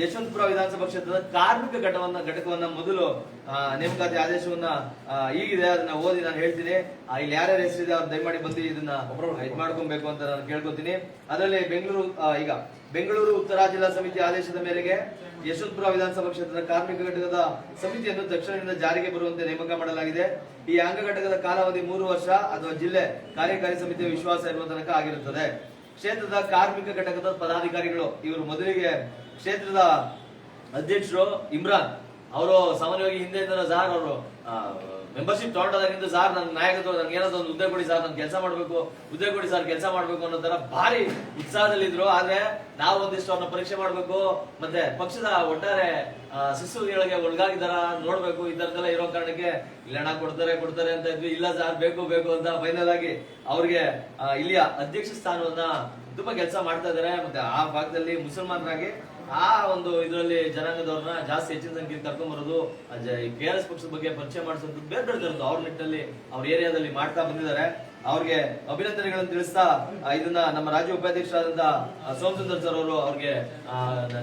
ಯಶವಂತಪುರ ವಿಧಾನಸಭಾ ಕ್ಷೇತ್ರದ ಕಾರ್ಮಿಕ ಘಟವನ್ನ ಘಟಕವನ್ನ ಮೊದಲು ನೇಮಕಾತಿ ಆದೇಶವನ್ನ ಈಗಿದೆ, ಅದನ್ನ ಓದಿ ನಾನು ಹೇಳ್ತೀನಿ. ಇಲ್ಲಿ ಯಾರ್ಯಾರ ಹೆಸರಿದೆ ಅವ್ರು ದಯಮಾಡಿ ಬಂದು ಇದನ್ನ ಇದು ಮಾಡ್ಕೊಬೇಕು ಅಂತ ನಾನು ಕೇಳ್ಕೊತೀನಿ. ಅದರಲ್ಲಿ ಬೆಂಗಳೂರು ಈಗ ಬೆಂಗಳೂರು ಉತ್ತರ ಜಿಲ್ಲಾ ಸಮಿತಿ ಆದೇಶದ ಮೇರೆಗೆ ಯಶವಂತಪುರ ವಿಧಾನಸಭಾ ಕ್ಷೇತ್ರದ ಕಾರ್ಮಿಕ ಘಟಕದ ಸಮಿತಿಯನ್ನು ತಕ್ಷಣದಿಂದ ಜಾರಿಗೆ ಬರುವಂತೆ ನೇಮಕ ಮಾಡಲಾಗಿದೆ. ಈ ಅಂಗ ಘಟಕದ ಕಾಲಾವಧಿ ಮೂರು ವರ್ಷ ಅಥವಾ ಜಿಲ್ಲೆ ಕಾರ್ಯಕಾರಿ ಸಮಿತಿಯ ವಿಶ್ವಾಸ ಇರುವ ತನಕ ಆಗಿರುತ್ತದೆ. ಕ್ಷೇತ್ರದ ಕಾರ್ಮಿಕ ಘಟಕದ ಪದಾಧಿಕಾರಿಗಳು ಇವರು ಮೊದಲಿಗೆ ಕ್ಷೇತ್ರದ ಅಧ್ಯಕ್ಷರು ಇಮ್ರಾನ್ ಅವರು ಸಾಮಾನ್ಯವಾಗಿ ಹಿಂದೆ ಸಾರ್ ಅವರು ಮೆಂಬರ್ಶಿಪ್ ತಗೊಂಡಾಗಿಂದ ಸಾರ್ ನನ್ನ ನಾಯಕತ್ವ, ನನ್ಗೆ ಏನಾದ್ರು ಒಂದು ಹುದ್ದೆ ಕೊಡಿ ಸರ್ ನಾನು ಕೆಲಸ ಮಾಡ್ಬೇಕು ಹುದ್ದೆ ಕೊಡಿ ಸರ್ ಕೆಲಸ ಮಾಡ್ಬೇಕು ಅನ್ನೋ ತರ ಭಾರಿ ಉತ್ಸಾಹದಲ್ಲಿದ್ರು. ಆದ್ರೆ ನಾವು ಒಂದಿಷ್ಟು ಅವ್ರನ್ನ ಪರೀಕ್ಷೆ ಮಾಡ್ಬೇಕು, ಮತ್ತೆ ಪಕ್ಷದ ಒಟ್ಟಾರೆ ಶಿಸ್ತುಗಳಿಗೆ ಒಳಗಾಗಿದಾರ ನೋಡ್ಬೇಕು. ಈ ತರದೆಲ್ಲ ಇರೋ ಕಾರಣಕ್ಕೆ ಇಲ್ಲಣ್ಣ ಕೊಡ್ತಾರೆ ಕೊಡ್ತಾರೆ ಅಂತ ಇದ್ವಿ. ಇಲ್ಲ ಸರ್ ಬೇಕು ಬೇಕು ಅಂತ ಫೈನಲ್ ಆಗಿ ಅವ್ರಿಗೆ ಇಲ್ಲಿಯ ಅಧ್ಯಕ್ಷ ಸ್ಥಾನವನ್ನ ತುಂಬಾ ಕೆಲಸ ಮಾಡ್ತಾ ಇದಾರೆ. ಮತ್ತೆ ಆ ಭಾಗದಲ್ಲಿ ಮುಸಲ್ಮಾನರಾಗಿ ಆ ಒಂದು ಇದರಲ್ಲಿ ಜನಾಂಗದವ್ರನ್ನ ಜಾಸ್ತಿ ಹೆಚ್ಚಿನ ಸಂಖ್ಯೆಯಲ್ಲಿ ಕರ್ಕೊಂಡ್ ಬರೋದು ಕೆ ಆರ್ ಎಸ್ ಪಕ್ಷದ ಬಗ್ಗೆ ಪರಿಚಯ ಮಾಡಿಸೋದು ಬೇರೆ ಬೇರೆ ತರದ್ದು ಅವ್ರ ನಿಟ್ಟಿನಲ್ಲಿ ಅವ್ರ ಏರಿಯಾದಲ್ಲಿ ಮಾಡ್ತಾ ಬಂದಿದ್ದಾರೆ. ಅವ್ರಿಗೆ ಅಭಿನಂದನೆಗಳನ್ನು ತಿಳಿಸ್ತಾ ಇದನ್ನ ನಮ್ಮ ರಾಜ್ಯ ಉಪಾಧ್ಯಕ್ಷರಾದಂತ ಸೋಮಸುಂದರ್ ಸರ್ ಅವರು ಅವ್ರಿಗೆ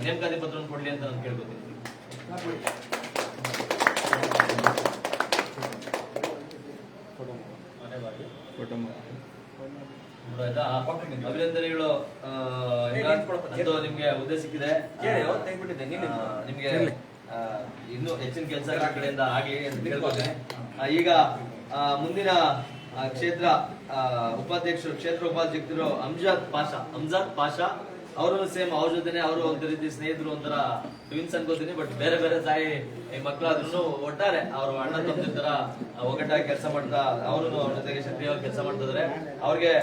ನೇಮಕಾತಿ ಪತ್ರವನ್ನು ಕೊಡ್ಲಿ ಅಂತ ನಾನು ಕೇಳ್ಕೊತೀನಿ. ಆಯ್ತಾ? ಅಭಿನಂದನೆಗಳು ನಿಮ್ಗೆ ಹುದ್ದೆ ಸಿಕ್ಕಿದೆ. ನಿಮ್ಗೆ ಆ, ಇನ್ನೂ ಹೆಚ್ಚಿನ ಕೆಲಸ ಕಡೆಯಿಂದ ಆಗಲಿ ಅಂತ ಕೇಳ್ಕೊತೀನಿ ಈಗ ಆ, ಮುಂದಿನ ಆ, ಕ್ಷೇತ್ರ ಆ, ಉಪಾಧ್ಯಕ್ಷರು ಕ್ಷೇತ್ರ ಉಪಾಧ್ಯಕ್ಷರು ಅಮ್ಜಾದ್ ಪಾಷಾ. ಅಮ್ಜಾದ್ ಪಾಷಾ ಅವರು ಸೇಮ್ ಅವ್ರ ಜೊತೆನೆ ಅವರು ಒಂದೇ ರೀತಿ ಸ್ನೇಹಿತರು ಒಂಥರ ಟ್ವಿನ್ಸ್ ಅನ್ಕೋತೀನಿ ಬಟ್ ಬೇರೆ ಬೇರೆ ತಾಯಿ ಮಕ್ಕಳಾದ್ರೂ ಒಟ್ಟಾರೆ ಅವರು ಅಣ್ಣ ತಂದಿರ್ತಾರ ತರ ಒಗ್ಗಟ್ಟಾಗಿ ಕೆಲಸ ಮಾಡ್ತಾ ಅವರು ಅವ್ರ ಜೊತೆಗೆ ಸಕ್ರಿಯವಾಗಿ ಕೆಲಸ ಮಾಡ್ತಾ ಇದಾರೆ. ಅವ್ರಿಗೆ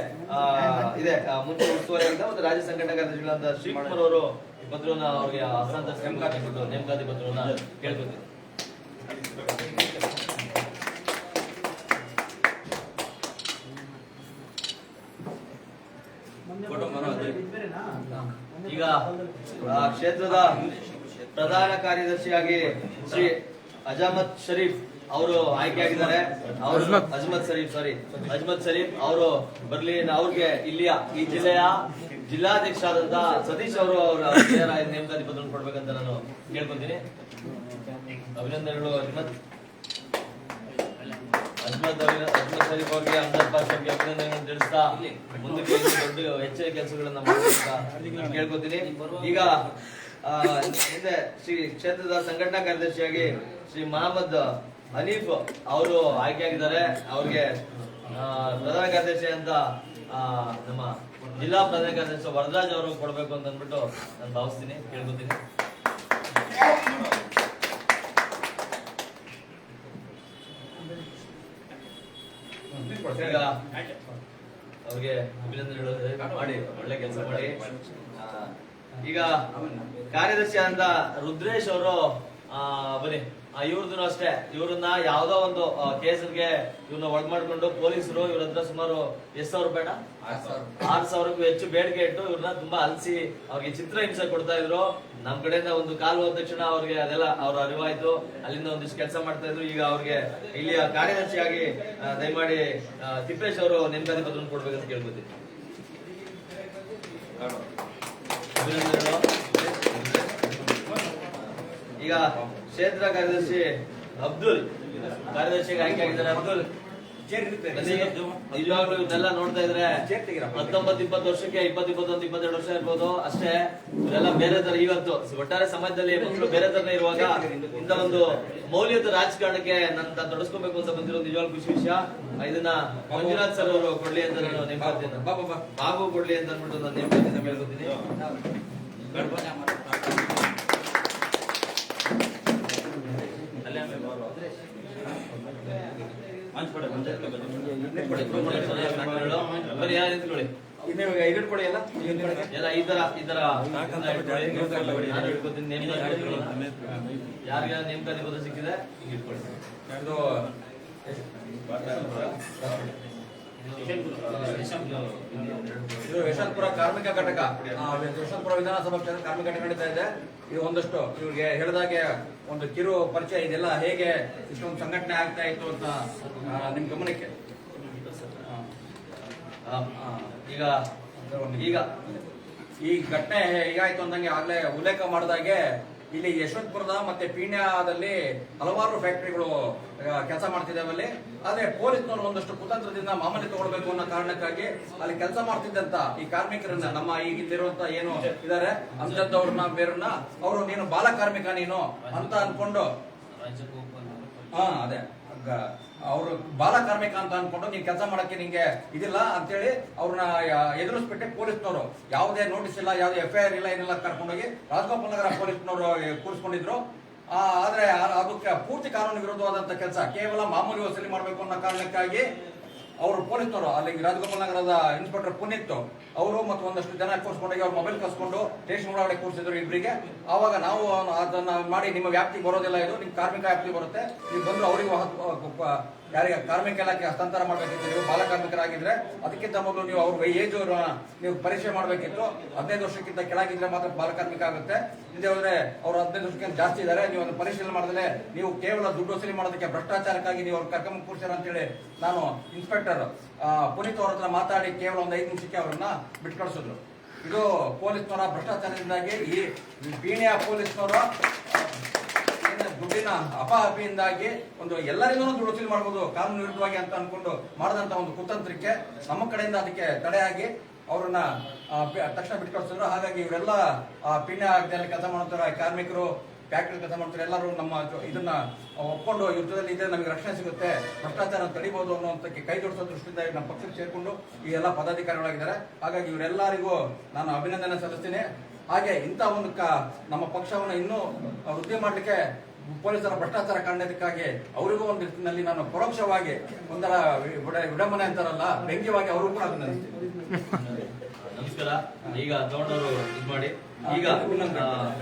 ಇದೆ ಮುಂಚೆ ಉಸ್ತುವಾರಿ ಅಂತ ಮತ್ತು ರಾಜ್ಯ ಸಂಘಟನಾ ಕಾರ್ಯದರ್ಶಿಗಳಂತ ಶ್ರೀಕುಮಾರ್ ಅವರು ಪತ್ರವನ್ನ ಅವ್ರಿಗೆ ಕೊಟ್ಟು ನೇಮಕಾತಿ ಪತ್ರವನ್ನ ಕೇಳ್ಕೊತೀನಿ ಕ್ಷೇತ್ರದ ಪ್ರಧಾನ ಕಾರ್ಯದರ್ಶಿಯಾಗಿ ಶ್ರೀ ಅಜಮತ್ ಶರೀಫ್ ಅವರು ಆಯ್ಕೆಯಾಗಿದ್ದಾರೆ. ಅವರು ಅಜ್ಮತ್. ಶರೀಫ್ ಸಾರಿ ಅಜ್ಮತ್ ಶರೀಫ್ ಅವರು ಬರ್ಲಿ ಅವ್ರಿಗೆ ಇಲ್ಲಿಯ ಈ ಜಿಲ್ಲೆಯ ಜಿಲ್ಲಾಧ್ಯಕ್ಷರಾದಂತ ಸತೀಶ್ ಅವರು ಅವರ ನೇಮಕಾತಿ ಪತ್ರ ಕೊಡ್ಬೇಕಂತ ನಾನು ಕೇಳ್ಕೊಂತೀನಿ. ಅಭಿನಂದನೆಗಳು ಅಜ್ಮತ್. ಅಜ್ಮತ್ ಅಭಿನ- ಅಜ್ಮತ್ ಶರೀಫ್ ಅವರಿಗೆ ಅಹಮದ್ ಪಾಷ್ ಅವರಿಗೆ ಅಭಿನಂದನೆಗಳನ್ನು ತಿಳಿಸ್ತಾ ಮುಂದಕ್ಕೆ ದೊಡ್ಡ ಹೆಚ್ಚಿನ ಕೆಲಸಗಳನ್ನ ಮಾಡ್ತಾ ಕೇಳ್ಕೊತೀನಿ. ಈಗ ಹಿಂದೆ ಶ್ರೀ ಕ್ಷೇತ್ರದ ಸಂಘಟನಾ ಕಾರ್ಯದರ್ಶಿಯಾಗಿ ಶ್ರೀ ಮಹಮ್ಮದ್ ಹನೀಫ್ ಅವರು ಆಯ್ಕೆಯಾಗಿದ್ದಾರೆ ಅವ್ರಿಗೆ ಪ್ರಧಾನ ಕಾರ್ಯದರ್ಶಿ ಅಂತ ನಮ್ಮ ಜಿಲ್ಲಾ ಪ್ರಧಾನ ಕಾರ್ಯದರ್ಶಿ ವರದರಾಜ್ ಅವರು ಕೊಡ್ಬೇಕು ಅಂತ ಅಂದ್ಬಿಟ್ಟು ನಾನು ಭಾವಿಸ್ತೀನಿ. ಕೇಳ್ಕೊತೀನಿ. ಈಗ ಅವ್ರಿಗೆ ಅಭಿನಂದನೆಗಳು ಮಾಡಿ ಒಳ್ಳೆ ಕೆಲಸ ಮಾಡಿ. ಈಗ ಕಾರ್ಯದರ್ಶಿ ಅಂತ ರುದ್ರೇಶ್ ಅವರು ಬನ್ನಿ. ಇವ್ರದ್ದು ಅಷ್ಟೇ. ಇವ್ರನ್ನ ಯಾವ್ದೋ ಒಂದು ಕೇಸರ್ಗೆ ಇವ್ರನ್ನ ಒಳಗ್ ಮಾಡ್ಕೊಂಡು ಪೊಲೀಸರು ಇವ್ರ ಹತ್ರ ಸುಮಾರು ಎಷ್ಟು ಸಾವಿರ ಬೇಡ ಆರ್ ಸಾವಿರಕ್ಕೂ ಹೆಚ್ಚು ಬೇಡಿಕೆ ಇಟ್ಟು ಇವ್ರನ್ನ ತುಂಬಾ ಅಲ್ಸಿ ಅವ್ರಿಗೆ ಚಿತ್ರ ಹಿಂಸೆ ಕೊಡ್ತಾ ಇದ್ರು. ನಮ್ ಕಡೆಯಿಂದ ಒಂದು ಕಾಲು ಹೋದ ತಕ್ಷಣ ಅವ್ರಿಗೆ ಅದೆಲ್ಲ ಅವ್ರ ಅರಿವಾಯ್ತು. ಅಲ್ಲಿಂದ ಒಂದಿಷ್ಟು ಕೆಲಸ ಮಾಡ್ತಾ ಇದ್ರು. ಈಗ ಅವ್ರಿಗೆ ಇಲ್ಲಿಯ ಕಾರ್ಯದರ್ಶಿಯಾಗಿ ದಯಮಾಡಿ ತಿಪ್ಪೇಶ್ ಅವರು ನೇಮಕಾತಿ ಪತ್ರ ಕೊಡ್ಬೇಕಂತ ಅಂತ ಅಭಿನಂದನೆಗಳು. ಈಗ ಕ್ಷೇತ್ರ ಕಾರ್ಯದರ್ಶಿ ಅಬ್ದುಲ್. ಕಾರ್ಯದರ್ಶಿಗೆ ಆಯ್ಕೆ ಆಗಿದ್ದಾರೆ ಅಬ್ದುಲ್. ನಿಜವಾಗ್ಲೂ ಇದೆಲ್ಲ ನೋಡ್ತಾ ಇದ್ರೆ. ಹತ್ತೊಂಬತ್ತು ಇಪ್ಪತ್ತು ವರ್ಷಕ್ಕೆ ಇಪ್ಪತ್ತು ಇಪ್ಪತ್ತೊಂದು ಇಪ್ಪತ್ತೆರಡು ವರ್ಷ ಇರ್ಬೋದು. ಅಷ್ಟೇ ಇವರೆಲ್ಲ ಬೇರೆ ತರ ಇವತ್ತು. ಒಟ್ಟಾರೆ ಸಮಾಜದಲ್ಲಿ ಮಕ್ಕಳು ಬೇರೆ ತರ ಇರುವಾಗ ಇಂತ ಒಂದು ಮೌಲ್ಯದ ರಾಜಕಾರಣಕ್ಕೆ ನನ್ನ ತೊಡಸ್ಕೋಬೇಕು ಅಂತ ಬಂದಿರೋ ನಿಜವಾಗ್ಲೂ ಖುಷಿ ವಿಷಯ. ಇದನ್ನ ಮಂಜುನಾಥ್ ಸರ್ ಅವರು ಕೊಡ್ಲಿ ಅಂತ ನಾನು ನೇಮಕಾತಿಯನ್ನು ಬಾ, ಬಾ, ಬಾ. ಬಾಬು ಕೊಡ್ಲಿ ಅಂತ ಅನ್ಬಿಟ್ಟು ನಾನು ನೇಮಕಾತಿನ ಕೇಳ್ಕೊತೀನಿ ಬನ್ನಿ ಯಾರು ನಿಂತ್ಕೊಳ್ಳಿ ಇಟ್ಕೊಳ್ಳಿ ಎಲ್ಲ ಎಲ್ಲ ಈ ತರ ಈ ತರ ನಾನು ಹಿಡ್ಕೊತೀನಿ ನೇಮಕಾತಿ ಹಿಡ್ಕೊಳ್ಳಿ. ಯಾರಿಗೆ ನೇಮಕಾತಿ ಪತ್ರ ಸಿಕ್ಕಿದೆ? ಯಶವಂತಪುರ ಕಾರ್ಮಿಕ ಘಟಕ. ಯಶವಂತಪುರ ವಿಧಾನಸಭಾ ಕ್ಷೇತ್ರ ಕಾರ್ಮಿಕ ಘಟಕ ನಡೀತಾ ಇದೆ. ಇದು ಒಂದಷ್ಟು ಇವ್ರಿಗೆ ಹೇಳಿದಾಗೆ ಒಂದು ಕಿರು ಪರಿಚಯ ಇದೆಲ್ಲ ಹೇಗೆ ಇಷ್ಟೊಂದು ಸಂಘಟನೆ ಆಗ್ತಾ ಇತ್ತು ಅಂತ ನಿಮ್ ಗಮನಕ್ಕೆ? ಈಗ ಈಗ ಈ ಘಟನೆ ಹೇಗಾಯ್ತು ಅಂದಂಗೆ ಆಗ್ಲೇ ಉಲ್ಲೇಖ ಮಾಡಿದಾಗೆ ಇಲ್ಲಿ ಯಶವಂತಪುರದ ಮತ್ತೆ ಪೀಣ್ಯದಲ್ಲಿ ಹಲವಾರು ಫ್ಯಾಕ್ಟರಿಗಳು ಕೆಲಸ ಮಾಡ್ತಿದ್ದಾವೆ ಅಲ್ಲಿ ಆದ್ರೆ ಪೊಲೀಸ್ನವರು ಒಂದಷ್ಟು ಕುತಂತ್ರದಿಂದ ಮಾಮೂಲಿ ತಗೊಳ್ಬೇಕು ಅನ್ನೋ ಕಾರಣಕ್ಕಾಗಿ ಅಲ್ಲಿ ಕೆಲಸ ಮಾಡ್ತಿದ್ದಂತ ಈ ಕಾರ್ಮಿಕರನ್ನ ನಮ್ಮ ಈಗ ಇಲ್ಲಿರುವಂತ ಏನು ಇದಾರೆ ಅಂತದ್ದವ್ರನ್ನ ಬೇರನ್ನ ಅವರು ನೀನು ಬಾಲ ಕಾರ್ಮಿಕ ನೀನು ಅಂತ ಅನ್ಕೊಂಡು ಹಾ ಅದೇ. ಅವರು ಬಾಲ ಕಾರ್ಮಿಕ ಅಂತ ಅನ್ಕೊಂಡು ನೀನ್ ಕೆಲಸ ಮಾಡಕ್ಕೆ ನಿಂಗೆ ಇದಿಲ್ಲ ಅಂತೇಳಿ ಅವ್ರನ್ನ ಎದುರಿಸ್ಬಿಟ್ಟೆ ಪೊಲೀಸ್ನವರು. ಯಾವುದೇ ನೋಟಿಸ್ ಇಲ್ಲ, ಯಾವುದೇ ಎಫ್ ಐ ಆರ್ ಇಲ್ಲ, ಏನಿಲ್ಲ ಕರ್ಕೊಂಡೋಗಿ ರಾಜಗೋಪಾಲ್ ನಗರ ಪೊಲೀಸ್ನವರು ಕೂರಿಸ್ಕೊಂಡಿದ್ರು. ಆದ್ರೆ ಅದಕ್ಕೆ ಪೂರ್ತಿ ಕಾನೂನು ವಿರೋಧವಾದಂತ ಕೆಲಸ ಕೇವಲ ಮಾಮೂಲಿ ವಸೂಲಿ ಮಾಡಬೇಕು ಅನ್ನೋ ಕಾರಣಕ್ಕಾಗಿ ಅವರು ಪೊಲೀಸ್ನವರು ಅಲ್ಲಿ ರಾಜಗೋಪಾಲ್ ನಗರದ ಇನ್ಸ್ಪೆಕ್ಟರ್ ಪುನೀತ್, ಅವರು ಮತ್ತು ಒಂದಷ್ಟು ಜನ ಕೂರಿಸ್ಕೊಂಡೋಗಿ ಅವ್ರ ಮೊಬೈಲ್ ಕಸ್ಕೊಂಡು ಸ್ಟೇಷನ್ ಒಳಗಡೆ ಕೂರಿಸಿದ್ರು ಇಬ್ಬರಿಗೆ ಆವಾಗ ನಾವು ಅದನ್ನ ಮಾಡಿ ನಿಮ್ಮ ವ್ಯಾಪ್ತಿಗೆ ಬರೋದಿಲ್ಲ ಇದು ನಿಮ್ಮ ಕಾರ್ಮಿಕ ವ್ಯಾಪ್ತಿ ಬರುತ್ತೆ. ನೀವು ಬಂದು ಅವರಿಗೆ ಯಾರಿಗೆ ಕಾರ್ಮಿಕ ಇಲಾಖೆ ಹಸ್ತಾಂತರ ಮಾಡಬೇಕಿತ್ತು, ನೀವು ಬಾಲ ಕಾರ್ಮಿಕರಾಗಿದ್ರೆ ಅದಕ್ಕಿಂತ ಮೊದಲು ನೀವು ಅವ್ರ ಏಜ್ ನೀವು ಪರೀಕ್ಷೆ ಮಾಡಬೇಕಿತ್ತು, ಹದಿನೈದು ವರ್ಷಕ್ಕಿಂತ ಕೆಳಗಿದ್ರೆ ಮಾತ್ರ ಬಾಲಕಾರ್ಮಿಕ ಆಗುತ್ತೆ. ಹಿಂದೆ ಹೋದ್ರೆ ಅವ್ರು ಹದಿನೈದು ವರ್ಷಕ್ಕಿಂತ ಜಾಸ್ತಿ ಇದ್ದಾರೆ, ನೀವು ಅದನ್ನು ಪರಿಶೀಲನೆ ಮಾಡಿದ್ರೆ ನೀವು ಕೇವಲ ದುಡ್ಡು ವಸೂಲಿ ಮಾಡೋದಕ್ಕೆ ಭ್ರಷ್ಟಾಚಾರಕ್ಕಾಗಿ ನೀವು ಅವ್ರು ಕರ್ಕೊಂಡ್ ಕೂರ್ಸ್ಯಾರ ಅಂತೇಳಿ ನಾನು ಇನ್ಸ್ಪೆಕ್ಟರ್ ಪುನೀತ್ ಅವ್ರ ಹತ್ರ ಮಾತಾಡಿ ಕೇವಲ ಒಂದು ಐದು ನಿಮಿಷಕ್ಕೆ ಅವರನ್ನ ಬಿಟ್ಕಳಿಸಿದ್ರು. ಇದು ಪೊಲೀಸ್ನವರ ಭ್ರಷ್ಟಾಚಾರದಿಂದಾಗಿ ಈ ಪೀಣ್ಯ ಪೊಲೀಸ್ನವರ ದುಡ್ಡಿನ ಅಪಹಪಿಯಿಂದಾಗಿ ಒಂದು ಎಲ್ಲರಿಂದಲೂ ದುಡ್ಡು ವಸೂಲಿ ಮಾಡಬಹುದು ಕಾನೂನು ವಿರುದ್ಧವಾಗಿ ಅಂತ ಅನ್ಕೊಂಡು ಮಾಡಿದಂತ ಒಂದು ಕುತಂತ್ರಕ್ಕೆ ನಮ್ಮ ಕಡೆಯಿಂದ ಅದಕ್ಕೆ ತಡೆಯಾಗಿ ಅವ್ರನ್ನ ತಕ್ಷಣ ಬಿಟ್ಟು ಹಾಗಾಗಿ ಇವರೆಲ್ಲ ಪಿಣ್ಯ ಆಗದಲ್ಲಿ ಕೆಲಸ ಮಾಡ್ತಾರೆ, ಕಾರ್ಮಿಕರು ಫ್ಯಾಕ್ಟ್ರಿ ಕೆಲಸ ಮಾಡ್ತಾರೆ, ಎಲ್ಲರೂ ನಮ್ಮ ಇದನ್ನ ಒಪ್ಕೊಂಡು ಯುದ್ಧದಲ್ಲಿ ಇದ್ರೆ ನಮಗೆ ರಕ್ಷಣೆ ಸಿಗುತ್ತೆ, ಭ್ರಷ್ಟಾಚಾರ ತಡಿಬಹುದು ಅನ್ನೋಂಥಕ್ಕೆ ಕೈ ದೃಷ್ಟಿಯಿಂದ ನಮ್ಮ ಪಕ್ಷಕ್ಕೆ ಸೇರ್ಕೊಂಡು ಈ ಎಲ್ಲ ಪದಾಧಿಕಾರಿಗಳಾಗಿದ್ದಾರೆ. ಹಾಗಾಗಿ ಇವರೆಲ್ಲರಿಗೂ ನಾನು ಅಭಿನಂದನೆ ಸಲ್ಲಿಸ್ತೀನಿ. ಹಾಗೆ ಇಂಥ ಒಂದು ನಮ್ಮ ಪಕ್ಷವನ್ನು ಇನ್ನೂ ವೃದ್ಧಿ ಮಾಡಲಿಕ್ಕೆ ಪೊಲೀಸರ ಭ್ರಷ್ಟಾಚಾರ ಕಾರಣಕ್ಕಾಗಿ ಅವರಿಗೂ ಒಂದು ರೀತಿಯಲ್ಲಿ ನಾನು ಪರೋಕ್ಷವಾಗಿ ಒಂದರ ವಿಡಂಬನೆ ಅಂತಾರಲ್ಲ ವ್ಯಂಗ್ಯವಾಗಿ ಅವರು ಕೂಡ ಅಭಿನಂದಿಸ್ತೀನಿ ನಮಸ್ಕಾರ. ಈಗ ತಗೊಂಡವರು ಇದು ಮಾಡಿ. ಈಗ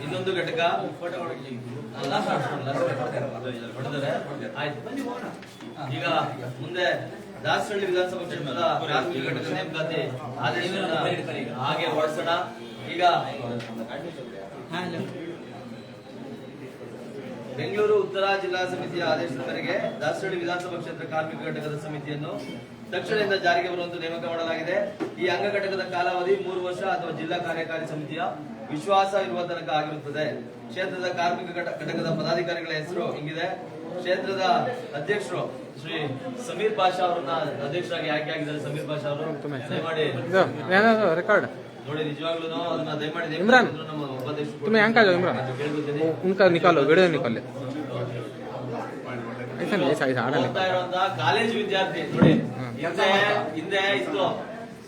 ಇನ್ನೊಂದು ಘಟಕ. ಈಗ ಮುಂದೆ ದಾಸಹಳ್ಳಿ ವಿಧಾನಸಭಾ ಕ್ಷೇತ್ರದ ಘಟಕ ನೇಮಕಾತಿ ಆದೇಶವನ್ನ ಹಾಗೆ ಹೊರಡಿಸೋಣ. ಈಗ ಬೆಂಗಳೂರು ಉತ್ತರ ಜಿಲ್ಲಾ ಸಮಿತಿಯ ಆದೇಶದ ಮೇರೆಗೆ ದಾಸರಳ್ಳಿ ವಿಧಾನಸಭಾ ಕ್ಷೇತ್ರ ಕಾರ್ಮಿಕ ಘಟಕದ ಸಮಿತಿಯನ್ನು ತಕ್ಷಣದಿಂದ ಜಾರಿಗೆ ಬರುವಂತೆ ನೇಮಕ ಮಾಡಲಾಗಿದೆ. ಈ ಅಂಗ ಘಟಕದ ಕಾಲಾವಧಿ ಮೂರು ವರ್ಷ ಅಥವಾ ಜಿಲ್ಲಾ ಕಾರ್ಯಕಾರಿ ಸಮಿತಿಯ ವಿಶ್ವಾಸ ಇರುವ ತನಕ ಆಗಿರುತ್ತದೆ. ಕ್ಷೇತ್ರದ ಕಾರ್ಮಿಕ ಘಟ- ಘಟಕದ ಪದಾಧಿಕಾರಿಗಳ ಹೆಸರು ಹಿಂಗಿದೆ. ಕ್ಷೇತ್ರದ ಅಧ್ಯಕ್ಷರು ಶ್ರೀ ಸಮೀರ್ ಪಾಷಾ ಅವರನ್ನ ಅಧ್ಯಕ್ಷರಾಗಿ ಆಯ್ಕೆ ಆಗಿದ್ದಾರೆ. ಸಮೀರ್ ಪಾಷಾ ಅವರು ರೆಕಾರ್ಡ್ ನೋಡಿ ನಿಜವಾಗ್ಲೂ ಅದನ್ನ ದಯಮಾಡಿ ನೇಮಕ ಇಮ್ರಾನ್. ಮಾಡಿದ್ರು ನಮ್ಮ ಉಪಾಧ್ಯಕ್ಷರು तुम्हें यहाँ का जाओ इमरान ಕೇಳ್ಕೊತೀನಿ उनका निकालो वीडियो निकाले ऐसा नहीं ऐसा ऐसा आड़ा ಓದ್ತಾ ಇರುವಂತಹ ಕಾಲೇಜು ವಿದ್ಯಾರ್ಥಿ ನೋಡಿ ಹ್ಮ್. ಹಿಂದೆ ಹಿಂದೆ ಇತ್ತು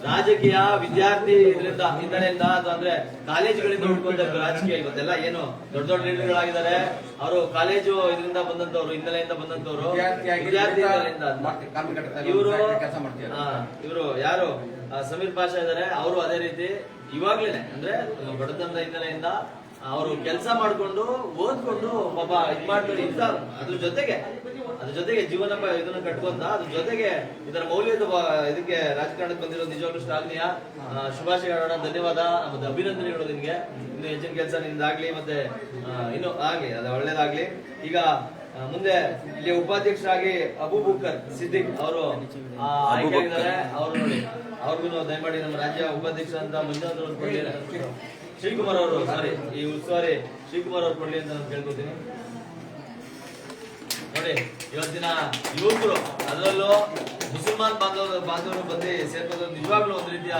ರಾಜಕೀಯ ವಿದ್ಯಾರ್ಥಿ ಇದರಿಂದ ಹಿನ್ನೆಲೆಯಿಂದ ಅಥವಾ ಅಂದ್ರೆ ಕಾಲೇಜುಗಳಿಂದ ಹುಡ್ಕೊಂಡ ರಾಜಕೀಯ ಇವತ್ತೆಲ್ಲ ಏನು ದೊಡ್ಡ ದೊಡ್ಡ ಲೀಡರ್ಗಳಾಗಿದ್ದಾರೆ ಅವರು ಕಾಲೇಜು ಇದರಿಂದ ಬಂದಂತವ್ರು ಹಿನ್ನೆಲೆಯಿಂದ ಬಂದಂತವ್ರು ವಿದ್ಯಾರ್ಥಿಯಾಗಿ ವಿದ್ಯಾರ್ಥಿ ಹಿನ್ನೆಲೆಯಿಂದ ಅಲ್ಲ. ಮಾಡ್ತೀವಿ. ಕಾರ್ಮಿಕ ಘಟಕದಲ್ಲಿ ಇವರು ಒಂದು ಕೆಲಸ ಮಾಡ್ತೀವಿ. ಇವರು ಯಾರು ಆ, ಸಮೀರ್ ಪಾಷಾ ಇದಾರೆ ಅವರು ಅದೇ ರೀತಿ ಇವಾಗ್ಲೇನೆ, ಅಂದ್ರೆ ಬಡತನದ ಹಿನ್ನೆಲೆಯಿಂದ ಅವರು ಕೆಲಸ ಮಾಡ್ಕೊಂಡು, ಓದ್ಕೊಂಡು ಪಾಪ ಇದ್ ಮಾಡ್ಕೊಂಡು ಇಂತ ಅದ್ರ ಜೊತೆಗೆ ಅದ್ರ ಜೊತೆಗೆ ಜೀವನ ಇದನ್ನ ಕಟ್ಕೊಂತ, ಅದ್ರ ಜೊತೆಗೆ ಇದರ ಮೌಲ್ಯದ ಇದಕ್ಕೆ ರಾಜಕಾರಣಕ್ಕೆ ಬಂದಿರೋ ನಿಜವಾಗ್ಲೂ ಶ್ಲಾಘನೀಯ. ಶುಭಾಶಯ ಶುಭಾಶಯಗಳನ್ನ ಧನ್ಯವಾದ, ಮತ್ತೆ ಅಭಿನಂದನೆಗಳು ನಿನ್ಗೆ ಇನ್ನು ಹೆಚ್ಚಿನ ಕೆಲಸ ನಿಂದಾಗ್ಲಿ ಮತ್ತೆ ಇನ್ನು ಆಗ್ಲಿ, ಅದು ಒಳ್ಳೇದಾಗ್ಲಿ. ಈಗ ಮುಂದೆ ಇಲ್ಲಿ ಉಪಾಧ್ಯಕ್ಷರಾಗಿ ಅಬೂಬುಕರ್ ಸಿದ್ದಿಕ್ ಅವರು ಆಯ್ಕೆ ಆಗಿದ್ದಾರೆ. ಅವರು ನೋಡಿ ಅವ್ರಿಗೂ ದಯಮಾಡಿ ನಮ್ಮ ರಾಜ್ಯ ಉಪಾಧ್ಯಕ್ಷ ಅಂತ ಮಂಜುನಾಥ್ ಅವರು ಕೊಡ್ಲಿ ಶ್ರೀಕುಮಾರ್ ಅವರು ಸಾರಿ ಈ ಉಸ್ತುವಾರಿ ಶ್ರೀಕುಮಾರ್ ಅವರು ಕೊಡ್ಲಿ ಅಂತ ನಾನು ಕೇಳ್ಕೊತೀನಿ. ನೋಡಿ, ಇವತ್ತಿನ ಯುವಕರು, ಅದರಲ್ಲೂ ಮುಸಲ್ಮಾನ್ ಬಾಂಧವರು ಬಾಂಧವರು ಬಂದು ಸೇರ್ಬೋದು. ನಿಜವಾಗ್ಲೂ ಒಂದು ರೀತಿಯ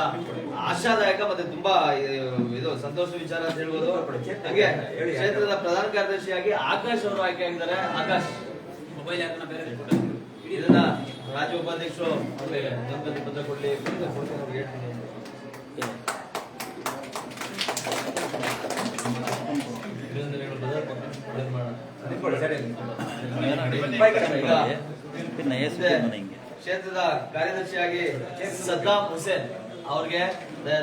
ಆಶಾದಾಯಕ ಮತ್ತೆ ತುಂಬಾ ಇದು- ಸಂತೋಷ ವಿಚಾರ ಅಂತ ಹೇಳ್ಬೋದು. ಹಾಗೆ ಕ್ಷೇತ್ರದ ಪ್ರಧಾನ ಕಾರ್ಯದರ್ಶಿಯಾಗಿ ಆಕಾಶ್ ಅವರು ಆಯ್ಕೆ ಆಗಿದ್ದಾರೆ. ಆಕಾಶ್, ಮೊಬೈಲ್ ಇದನ್ನ ರಾಜ್ಯ ಉಪಾಧ್ಯಕ್ಷರು ನೇಮಕಾತಿ ಪತ್ರ ಕೊಡ್ಲಿ ಕೊಡ್ತೀನಿ ಅವ್ರಿಗೆ ಹೇಳ್ತೀನಿ ಅಭಿನಂದನೆಗಳು brother. ಒಳ್ಳೇದ್ ಮಾಡೋಣ. ನಿಂತ್ಕೊಳ್ಳಿ, ಸರಿ. ಈಗ ಮುಂದೆ ಕ್ಷೇತ್ರದ ಕಾರ್ಯದರ್ಶಿಯಾಗಿ ಸದ್ದಾಮ್ ಹುಸೇನ್ ಅವ್ರಿಗೆ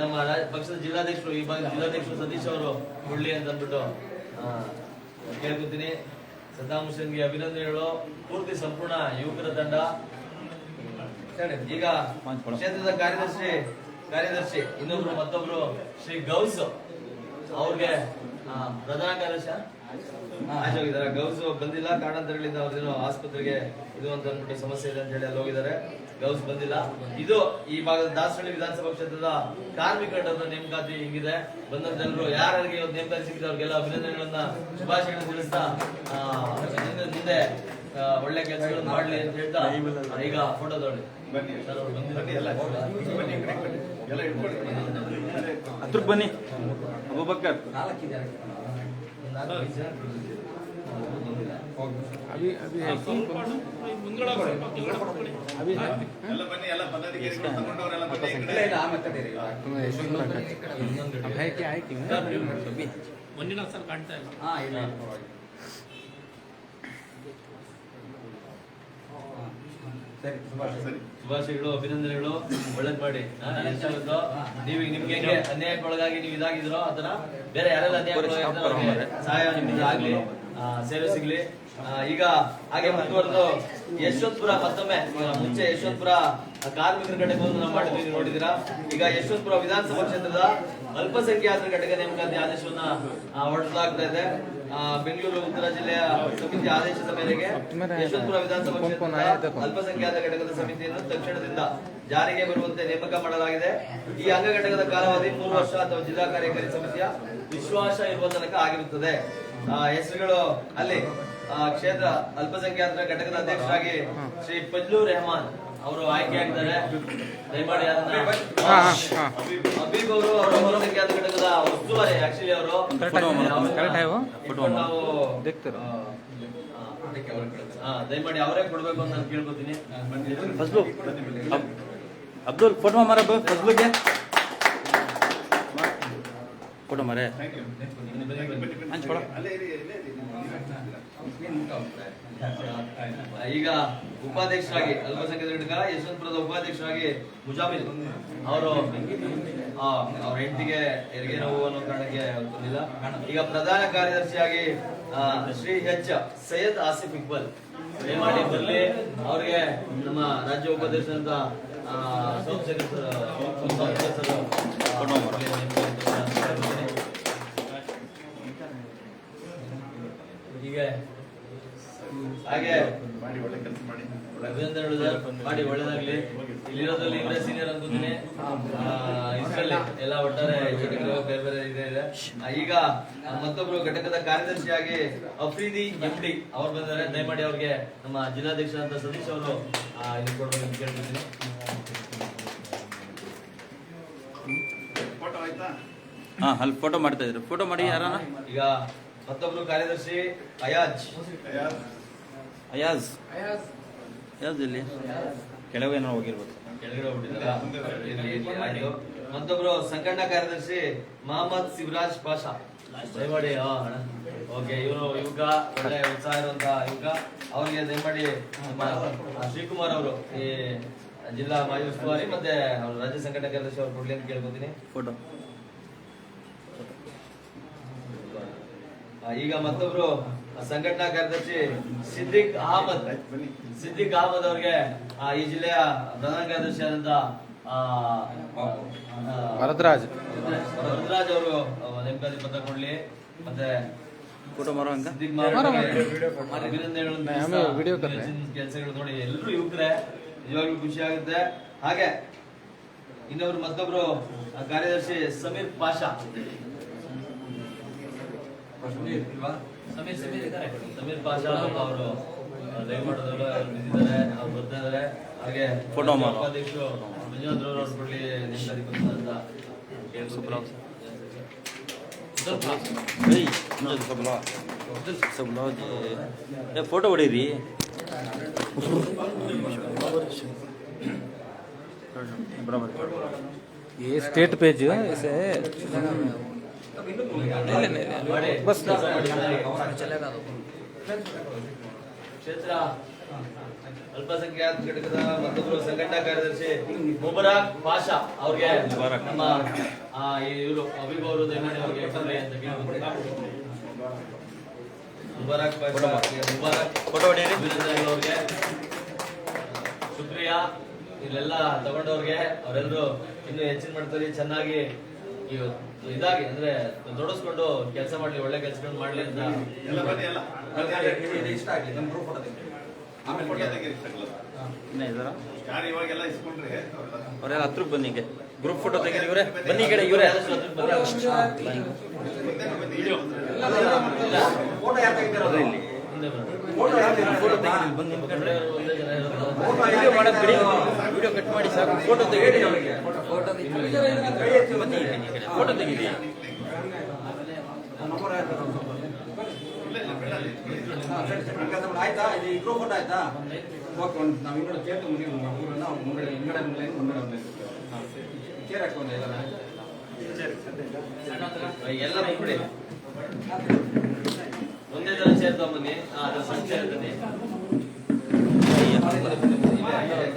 ನಮ್ಮ ಪಕ್ಷದ ಜಿಲ್ಲಾಧ್ಯಕ್ಷರು, ಈ ಭಾಗದ ಜಿಲ್ಲಾಧ್ಯಕ್ಷರು ಸತೀಶ್ ಅವರು ಕೊಡ್ಲಿ ಅಂತ ಅಂದ್ಬಿಟ್ಟು ಕೇಳ್ಕೊತೀನಿ ಸದ್ದಾಮ್ ಹುಸೇನ್ಗೆ ಅಭಿನಂದನೆಗಳು ಪೂರ್ತಿ ಸಂಪೂರ್ಣ ಯುವಕರ ತಂಡ. ಈಗ ಕ್ಷೇತ್ರದ ಕಾರ್ಯದರ್ಶಿ ಕಾರ್ಯದರ್ಶಿ, ಇನ್ನೊಬ್ರು ಮತ್ತೊಬ್ರು ಶ್ರೀ ಗೌಸ್ ಅವ್ರಿಗೆ ಪ್ರಧಾನ ಕಾರ್ಯದರ್ಶಿ ಆಚೆ ಹೋಗಿದ್ದಾರೆ ಗೌಸ್ ಬಂದಿಲ್ಲ ಕಾರಣಾಂತರಗಳಿಂದ ಅವ್ರದೇನೋ ಆಸ್ಪತ್ರೆಗೆ ಇದು ಅಂತ ಅಂದ್ಬಿಟ್ಟು ಸಮಸ್ಯೆ ಇದೆ ಅಂತ ಹೇಳಿ ಅಲ್ಲಿ ಹೋಗಿದ್ದಾರೆ. ಗೌಸ್ ಬಂದಿಲ್ಲ. ಇದು ಈ ಭಾಗದ ದಾಸಹಳ್ಳಿ ವಿಧಾನಸಭಾ ಕ್ಷೇತ್ರದ ಕಾರ್ಮಿಕರ ನೇಮಕಾತಿ ಹಿಂಗಿದೆ? ಬಂದಂತೆಲ್ಲರೂ ಯಾರಿಗೆ ಇವತ್ತು ನೇಮಕಾತಿ ಸಿಕ್ಕಿದೆ? ಅವ್ರಿಗೆಲ್ಲ ಅಭಿನಂದನೆಗಳನ್ನ ಶುಭಾಶಯಗಳನ್ನ ತಿಳಿಸ್ತಾ ಮುಂದೆ- ಒಳ್ಳೆ ಕೆಲಸಗಳನ್ನು ಮಾಡ್ಲಿ ಅಂತ ಹೇಳ್ತಾ ಈಗ ಫೋಟೋ ತಗೊಳ್ಳಿ ಬನ್ನಿ. ಹತ್ರ ಬನ್ನಿ ಅಬೂಬಕ್ಕರ್ ನಾಲ್ಕಿದ್ದಾರೆ ನಾನು ನಿಜ. ಬಂದಿಲ್ಲ. ಅಭಿ ಅಭಿ है कि अभी है ಎಲ್ಲ ಬನ್ನಿ ಎಲ್ಲ ಪದಾಧಿಕಾರಿಗಳು ತಗೊಂಡವರೆಲ್ಲ ಬನ್ನಿ ಈ ಕಡೆ. ಇಲ್ಲ ಇಲ್ಲ ಆಮೇಲೆ ತಡೀರಿ. तुम्हें यशवंत का अब है क्या है कि अभी ಮಂಜುನಾಥ್ ಸರ್ ಕಾಣ್ತಾ ಇಲ್ಲ ಹಾ ಇಲ್ಲ ಶುಭಾಶಯಗಳು ಅಭಿನಂದನೆಗಳು ಒಳ್ಳೇದ್ ಮಾಡಿ. ಎಷ್ಟಾಗುತ್ತೋ ನೀವು ನಿಮ್ಗೆ ಹೆಂಗೆ ಅನ್ಯಾಯಕ್ಕೊಳಗಾಗಿ ನೀವು ಇದಾಗಿದ್ರೋ ಅದನ್ನ ಬೇರೆ ಯಾರೆಲ್ಲ ಸಹಾಯ ನಿಮ್ಗೆ ಆಗ್ಲಿ. ಸೇವೆ ಸಿಗ್ಲಿ. ಈಗ ಹಾಗೆ ಮುಂದುವರೆದು ಯಶವಂತಪುರ ಮತ್ತೊಮ್ಮೆ ಮುಂಚೆ ಯಶವಂತಪುರ ಕಾರ್ಮಿಕರ ಘಟಕವನ್ನು ನಾವು ಮಾಡಿದ್ವಿ ನೋಡಿದಿರಾ ಈಗ ಯಶವಂತಪುರ ವಿಧಾನಸಭಾ ಕ್ಷೇತ್ರದ ಅಲ್ಪಸಂಖ್ಯಾತರ ಘಟಕ ನೇಮಕಾತಿ ಆದೇಶವನ್ನ ಹೊರಡಿಸಲಾಗ್ತಾ ಇದೆ. ಬೆಂಗಳೂರು ಉತ್ತರ ಜಿಲ್ಲೆಯ ಸಮಿತಿ ಆದೇಶದ ಮೇರೆಗೆ ಯಶವಂತಪುರ ವಿಧಾನಸಭಾ ಕ್ಷೇತ್ರದ ಅಲ್ಪಸಂಖ್ಯಾತ ಘಟಕದ ಸಮಿತಿಯನ್ನು ತಕ್ಷಣದಿಂದ ಜಾರಿಗೆ ಬರುವಂತೆ ನೇಮಕ ಮಾಡಲಾಗಿದೆ. ಈ ಅಂಗ ಘಟಕದ ಕಾಲಾವಧಿ ಮೂರು ವರ್ಷ ಅಥವಾ ಜಿಲ್ಲಾ ಕಾರ್ಯಕಾರಿ ಸಮಿತಿಯ ವಿಶ್ವಾಸ ಇರುವ ತನಕ ಆಗಿರುತ್ತದೆ. ಹೆಸರುಗಳು ಅಲ್ಲಿ ಕ್ಷೇತ್ರ ಅಲ್ಪಸಂಖ್ಯಾತರ ಘಟಕದ ಅಧ್ಯಕ್ಷರಾಗಿ ಶ್ರೀ ಫಜ್ಲು ರೆಹಮಾನ್ ಅವರು ಆಯ್ಕೆ ಆಗ್ತಾರೆ. ದಯಮಾಡಿ ಅಬೀಬ್ ಅವರು ಅವರ ಹೊರ ವಿಖ್ಯಾತ ಘಟಕದ ಉಸ್ತುವಾರಿ ಆಕ್ಚುಲಿ ಅವರು ನಾವು ದಯಮಾಡಿ ಅವರೇ ಕೊಡ್ಬೇಕು ಅಂತ ನಾನು ಕೇಳ್ಕೊತೀನಿ. ಅಬ್ದುಲ್ ಫೋಟೋ ಮರ. ಫಸ್ಬುಕ್ಗೆ ಫೋಟೋ ಮರೇ ಹಂಚ್ಕೊಡ ಈಗ ಉಪಾಧ್ಯಕ್ಷರಾಗಿ ಅಲ್ಪಸಂಖ್ಯಾತ ಘಟಕ ಯಶವಂತಪುರದ ಉಪಾಧ್ಯಕ್ಷರಾಗಿ ಮುಜಾಮಿಲ್ ಅವರು ಅವ್ರ ಹೆಂಡತಿಗೆ ಹೆರಿಗೆ ನೋವು ಅನ್ನೋ ಕಾರಣಕ್ಕೆ ಬಂದಿಲ್ಲ. ಈಗ ಪ್ರಧಾನ ಕಾರ್ಯದರ್ಶಿಯಾಗಿ ಶ್ರೀ ಎಚ್ ಸೈಯದ್ ಆಸಿಫ್ ಇಕ್ಬಲ್. ದಯಮಾಡಿ ಬರಲಿ ಅವ್ರಿಗೆ ನಮ್ಮ ರಾಜ್ಯ ಉಪಾಧ್ಯಕ್ಷರಂತ ಅಂತ ಹಾಗೆ ಮಾಡಿ ಒಳ್ಳೆ ಕೆಲಸ ಮಾಡಿ. ಮಾಡಿ ಒಳ್ಳೇದಾಗ್ಲಿ. ಇಲ್ಲಿರೋದ್ರಲ್ಲಿ ಇವರೇ ಸೀನಿಯರ್ ಅನ್ಕೋತೀನಿ ಇದ್ರಲ್ಲಿ ಎಲ್ಲ ಒಟ್ಟಾರೆ ಚಟಗಳು ಬೇರೆ ಬೇರೆ ಇದೆ ಇದೆ. ಈಗ ಮತ್ತೊಬ್ರು ಘಟಕದ ಕಾರ್ಯದರ್ಶಿಯಾಗಿ ಅಫ್ರೀದಿ ಎಂಡಿ ಅವ್ರು ಬಂದಿದ್ದಾರೆ ದಯಮಾಡಿ ಅವ್ರಿಗೆ ನಮ್ಮ ಜಿಲ್ಲಾಧ್ಯಕ್ಷರಾದಂತ ಸತೀಶ್ ಅವರು ಇದು ಕೊಡ್ಬೇಕು ಅಂತ ಕೇಳ್ತಿದ್ದೀನಿ. ಫೋಟೋ ಆಯ್ತಾ? ಹಾ ಅಲ್ಲಿ ಫೋಟೋ ಮಾಡ್ತಾ ಇದ್ರು. ಫೋಟೋ ಮಾಡಿ ಯಾರ ಈಗ ಮತ್ತೊಬ್ರು ಕಾರ್ಯದರ್ಶಿ ಅಯಾಜ್. ಯಾರು ಅಯಾಜ್. ಅಯಾಜ್. ಇಲ್ಲಿ ಏನೋ ಹೋಗಿರ್ಬೋದು. ಕೆಳಗಡೆ ಹೋಗ್ಬಿಟ್ಟಿದ್ದಾರಾ? ಮತ್ತೊಬ್ರು ಸಂಘಟನಾ ಕಾರ್ಯದರ್ಶಿ ಮಹಮ್ಮದ್ ಶಿವರಾಜ್ ಪಾಷಾ. ದಯಮಾಡಿ ಓಕೆ ಇವರು ಯುವಕ ಒಳ್ಳೆ ಉತ್ಸಾಹ ಇರುವಂತ ಯುವಕ. ಅವ್ರಿಗೆ ದಯಮಾಡಿ ಶ್ರೀಕುಮಾರ್ ಅವರು ಈ ಜಿಲ್ಲಾ ಮಾಜಿ ಉಸ್ತುವಾರಿ ಮತ್ತೆ ಅವರು ರಾಜ್ಯ ಸಂಕಟ ಕಾರ್ಯದರ್ಶಿ ಅವ್ರು ಕೊಡ್ಲಿ ಅಂತ ಕೇಳ್ಕೊತೀನಿ. ಫೋಟೋ. ಆ, ಈಗ ಮತ್ತೊಬ್ರು ಸಂಘಟನಾ ಕಾರ್ಯದರ್ಶಿ ಸಿದ್ದಿಕ್ ಅಹಮದ್ ಸಿದ್ದಿಕ್ ಅಹಮದ್ ಅವರಿಗೆ ಆ, ಈ ಜಿಲ್ಲೆಯ ಪ್ರಧಾನ ಕಾರ್ಯದರ್ಶಿ ಆದಂತ ಆ, ಭರದ್ರಾಜ್ ವರದರಾಜ್. ವರದರಾಜ್ ಅವರು ನೇಮಕಾತಿ ಪತ್ರ ಕೊಡ್ಲಿ ಮತ್ತೆ. ಕೆಲಸಗಳು ನೋಡಿ ಎಲ್ಲರೂ ಯುವಕರೇ ನಿಜವಾಗ್ಲೂ ಖುಷಿ ಆಗುತ್ತೆ. ಹಾಗೆ ಇನ್ನೊಬ್ರು ಮತ್ತೊಬ್ರು ಆ, ಕಾರ್ಯದರ್ಶಿ ಸಮೀರ್ ಪಾಷಾ. ಸಮೀರ್ ಸಮೀರ್ ಇದ್ದಾರೆ ಸಮೀರ್ ಪಾಷಾ ಅವರು ಲೈವ್ ಮಾಡೋದಲ್ಲ ಬಿದ್ದಿದ್ದಾರೆ ಅವ್ರು ಬರ್ತಾ ಇದ್ದಾರೆ ಹಾಗೆ Photo ಮಾಡೋ. ಉಪಾಧ್ಯಕ್ಷರು ಮಂಜುನಾಥ್ ರವರು ಅವ್ರು ಕೊಡ್ಲಿ ನೇಮಕಾತಿ ಪತ್ರ ಅಂತ ಕೇಳ್ಕೊತೀನಿ. ಏಯ್ ಇನ್ನೊಂದು ಸ್ವಲ್ಪ ಲೋ. ಸ್ವಲ್ಪ ಲೋ ಜಿ. ಏ ಫೋಟೋ ಹೊಡೀರಿ ಬರಾಬರ್ ये स्टेट पेज ऐसे ಮಾಡಿ. ಬಸ್ ಕ್ಷೇತ್ರ, ಅಲ್ಪಸಂಖ್ಯಾತ ಘಟಕದ ಮತ್ತೊಬ್ಬರು ಸಂಘಟನಾ ಕಾರ್ಯದರ್ಶಿ ಮುಬರಾಕ್ ಪಾಷಾ ಅವ್ರಿಗೆ. ನಮ್ಮ ಇವರು ಅಭಿಭ ಅವರು ದಯಮಾಡಿ ಅವ್ರಿಗೆ ಯಾಕಂದ್ರೆ. ಮುಬಾರಕ್ ಪಾಷಾ ಮುಬಾರಕ್ ಅವ್ರಿಗೆ ಶುಕ್ರಿಯಾ ಇಲ್ಲೆಲ್ಲ ತಗೊಂಡವ್ರಿಗೆ, ಅವರೆಲ್ಲರೂ ಇನ್ನು ಹೆಚ್ಚಿನ ಮಾಡ್ತಾರೆ ಚೆನ್ನಾಗಿ ಇದಾಗಿ ಅಂದ್ರೆ ದೊಡ್ಡಸ್ಕೊಂಡು ಕೆಲಸ ಮಾಡ್ಲಿ ಒಳ್ಳೆ ಕೆಲಸ ಮಾಡ್ಲಿ ಅಂತ ಇಷ್ಟ ಆಗ್ಲಿ ನಮ್ಮ ಗ್ರೂಪ್ ಫೋಟೋ ತೆಗಿ ಆಮೇಲೆ ಫೋಟೋ ಮುಗಿಯೋದು. ತೆಗೀರಿ ಇನ್ನ ಇದಾರ? ಯಾರು ಇವಾಗೆಲ್ಲ ಇಸ್ಕೊಂಡ್ರೆ ಅವ್ರೆಲ್ಲ ಹತ್ರಕ್ಕೆ ಬನ್ನಿ ಗ್ರೂಪ್ ಫೋಟೋ ತೆಗೀರಿ ಇವರೇ ಬನ್ನಿ ಕಡೆ ಇವರೇ. ಫೋಟೋ? ಮುಂದೆ ಬನ್ನಿ. ಫೋಟೋ ಯಾಕೆ ತೆಗಿತಿರೋದು? ಫೋಟೋ ತೆಗೀರಿ ಬನ್ನಿ ನಿಮ್ಮ ಕಡೆ. ಬಿಡಿ? ವಿಡಿಯೋ ಕಟ್ ಮಾಡಿ ಸಾಕು. ಫೋಟೋ ತೆಗೀರಿ ಎತ್ತಿ ಬನ್ನಿ ಫೋಟೋ ತೆಗೀರಿ ಬೇಡ, ಆಯ್ತಾ ಇದು ಇಬ್ರು ಫೋಟೋ ಆಯ್ತಾ ಓಕೆ ನಾವು ಇನ್ನೊಂದು ಚೇರ್ ತಗೊಂಡು ನಾವು ಮುಂಗಡೆ ಹಿಂಗಡೆ ಮುಂದೆ ಮುಂಗಡೆ ಲೈನ್ ಚೇರ್ ಎಲ್ಲ ಬಂದ್ಬಿಡಿ ಒಂದೇ ತರ ಚೇರ್ ಸಣ್ಣ ಮುಂದೆ ಬನ್ನಿ. ಮುಂದೆ ಎಲ್ಲ ಚೇರ್ ಹಾಕೊಳ್ಳಿ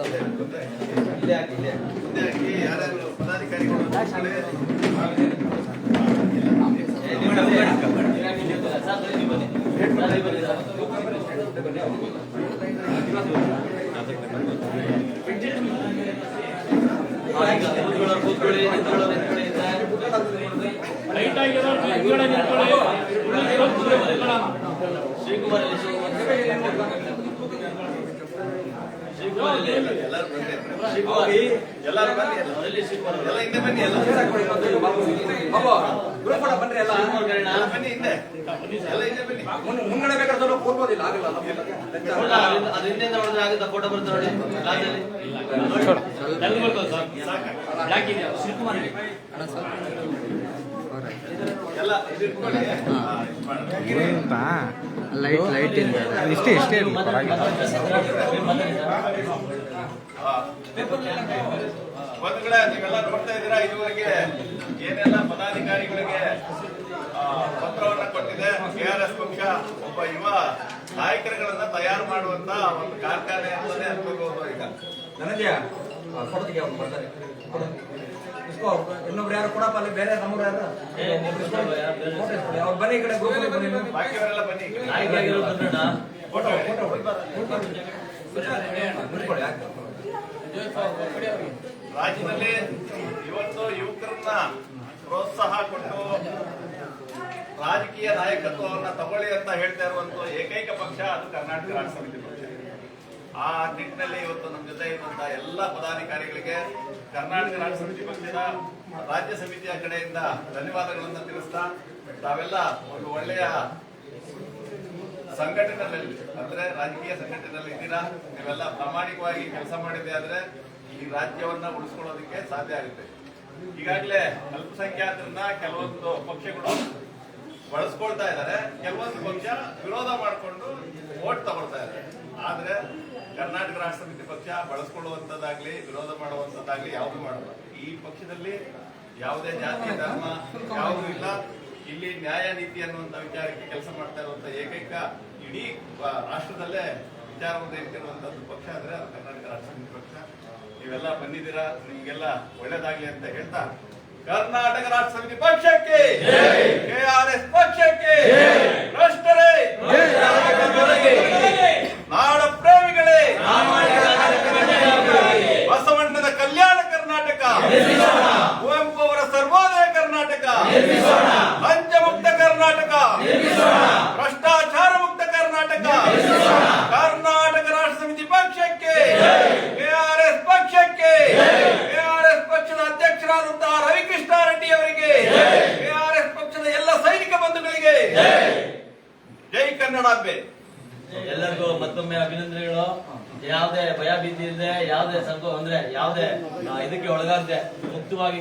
ಇನ್ನೊಂದು ಮುಂಗಡೆ ಬೇಕಾದ್ರೆ ಕೂರ್ಬೋದಿಲ್ಲ ಆಗಲ್ಲ ಅದ್ರಿಂದ- ನೋಡಿದ್ರೆ ಆಗುತ್ತಾ ಫೋಟೋ ಬರುತ್ತೆ ನೋಡಿ ಶಿವಕುಮಾರ್ ಹಾ, ಲೈಟ್ ಲೈಟ್ ಇಲ್ಲ ಇಷ್ಟೇ ಇಷ್ಟೇ ಇರ್ಲಿ ಪರವಾಗಿಲ್ಲ. ಹಾ. ಒಂದು ಕಡೆ ನೀವೆಲ್ಲ ನೋಡ್ತಾ ಇದ್ದೀರಾ? ಇದುವರೆಗೆ ಏನೆಲ್ಲ ಪದಾಧಿಕಾರಿಗಳಿಗೆ ಪತ್ರವನ್ನ ಕೊಟ್ಟಿದೆ? ಕೆಆರ್ಎಸ್ ಪಕ್ಷ ಒಬ್ಬ ಯುವ ನಾಯಕರುಗಳನ್ನ ತಯಾರು ಮಾಡುವಂತ ಒಂದು ಕಾರ್ಖಾನೆ ಅಂತಾನೆ ಅನ್ಕೋಬಹುದು ಈಗ. ಅವ್ರು ಬರ್ತಾರೆ. ಇಸ್ಕೋ. ಇನ್ನೊಬ್ರು ಯಾರು ಕೊಡಪ್ಪ ಅಲ್ಲಿ ಬೇರೆ ನಮ್ಮವ್ರು ಯಾರು. ಅವ್ರು ಬನ್ನಿ ಈ ಕಡೆ ಗ್ರೂಪ್ ಬನ್ನಿ. ಫೋಟೋ ಫೋಟೋ ಯಾಕೆ? ರಾಜ್ಯದಲ್ಲಿ ಇವತ್ತು ಯುವಕರನ್ನ ಪ್ರೋತ್ಸಾಹ ಕೊಟ್ಟು ರಾಜಕೀಯ ನಾಯಕತ್ವವನ್ನ ತಗೊಳ್ಳಿ ಅಂತ ಹೇಳ್ತಾ ಇರುವಂತ ಏಕೈಕ ಪಕ್ಷ ಅದು ಕರ್ನಾಟಕ ರಾಜ್ಯ ಸಮಿತಿ. ಪಕ್ಷ ಆ ನಿಟ್ಟಿನಲ್ಲಿ ಇವತ್ತು ನಮ್ಮ ಜೊತೆ ಇರುವಂತಹ ಎಲ್ಲ ಪದಾಧಿಕಾರಿಗಳಿಗೆ ಕರ್ನಾಟಕ ರಾಜ್ಯ ಸಮಿತಿ ಪಕ್ಷದ, ರಾಜ್ಯ ಸಮಿತಿಯ ಕಡೆಯಿಂದ ಧನ್ಯವಾದಗಳನ್ನು ತಿಳಿಸ್ತಾ ತಾವೆಲ್ಲ ಒಂದು ಒಳ್ಳೆಯ ಸಂಘಟನೆಯಲ್ಲಿ, ಅಂದ್ರೆ ರಾಜಕೀಯ ಸಂಘಟನೆಯಲ್ಲಿ ಇದ್ದೀರಾ? ನೀವೆಲ್ಲ ಪ್ರಾಮಾಣಿಕವಾಗಿ ಕೆಲಸ ಮಾಡಿದೆ ಆದ್ರೆ ಈ ರಾಜ್ಯವನ್ನ ಉಳಿಸ್ಕೊಳ್ಳೋದಕ್ಕೆ ಸಾಧ್ಯ ಆಗುತ್ತೆ. ಈಗಾಗಲೇ ಅಲ್ಪಸಂಖ್ಯಾತರನ್ನ ಕೆಲವೊಂದು ಪಕ್ಷಗಳು ಬಳಸ್ಕೊಳ್ತಾ ಇದ್ದಾರೆ. ಕೆಲವೊಂದು ಪಕ್ಷ ವಿರೋಧ ಮಾಡಿಕೊಂಡು ಓಟ್ ತಗೊಳ್ತಾ ಇದ್ದಾರೆ. ಆದ್ರೆ ಕರ್ನಾಟಕ ರಾಷ್ಟ್ರ ಸಮಿತಿ ಪಕ್ಷ ಬಳಸ್ಕೊಳ್ಳುವಂತದ್ದಾಗ್ಲಿ ವಿರೋಧ ಮಾಡುವಂತದ್ದಾಗ್ಲಿ ಯಾವುದು ಮಾಡಲ್ಲ. ಈ ಪಕ್ಷದಲ್ಲಿ ಯಾವುದೇ ಜಾತಿ ಧರ್ಮ ಯಾವುದೂ ಇಲ್ಲ. ಇಲ್ಲಿ ನ್ಯಾಯ ನೀತಿ ಅನ್ನುವಂತ ವಿಚಾರಕ್ಕೆ ಕೆಲಸ ಮಾಡ್ತಾ ಇರುವಂತ ಏಕೈಕ ಇಡೀ ರಾಷ್ಟ್ರದಲ್ಲೇ ವಿಚಾರವನ್ನು ಇಟ್ಟಿರುವಂತದ್ದು ಪಕ್ಷ ಅಂದ್ರೆ ಅದು ಕರ್ನಾಟಕ ರಾಷ್ಟ್ರ ಸಮಿತಿ ಪಕ್ಷ. ನೀವೆಲ್ಲ ಬಂದಿದ್ದೀರಾ? ನಿಮ್ಗೆಲ್ಲ ಒಳ್ಳೇದಾಗ್ಲಿ ಅಂತ ಹೇಳ್ತಾ ಕರ್ನಾಟಕ ರಾಷ್ಟ್ರ ಸಮಿತಿ ಪಕ್ಷಕ್ಕೆ ಕೆಆರ್ಎಸ್ ಪಕ್ಷಕ್ಕೆ ಭ್ರಷ್ಟರೇ நாட பிரேமிகளே வசவன்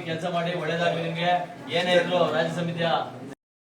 ಕೆಲಸ ಮಾಡಿ ಒಳ್ಳೇದಾಗ್ಲಿ ನಿಮ್ಗೆ. ಏನೇ ಇದ್ರು ರಾಜ್ಯ ಸಮಿತಿಯ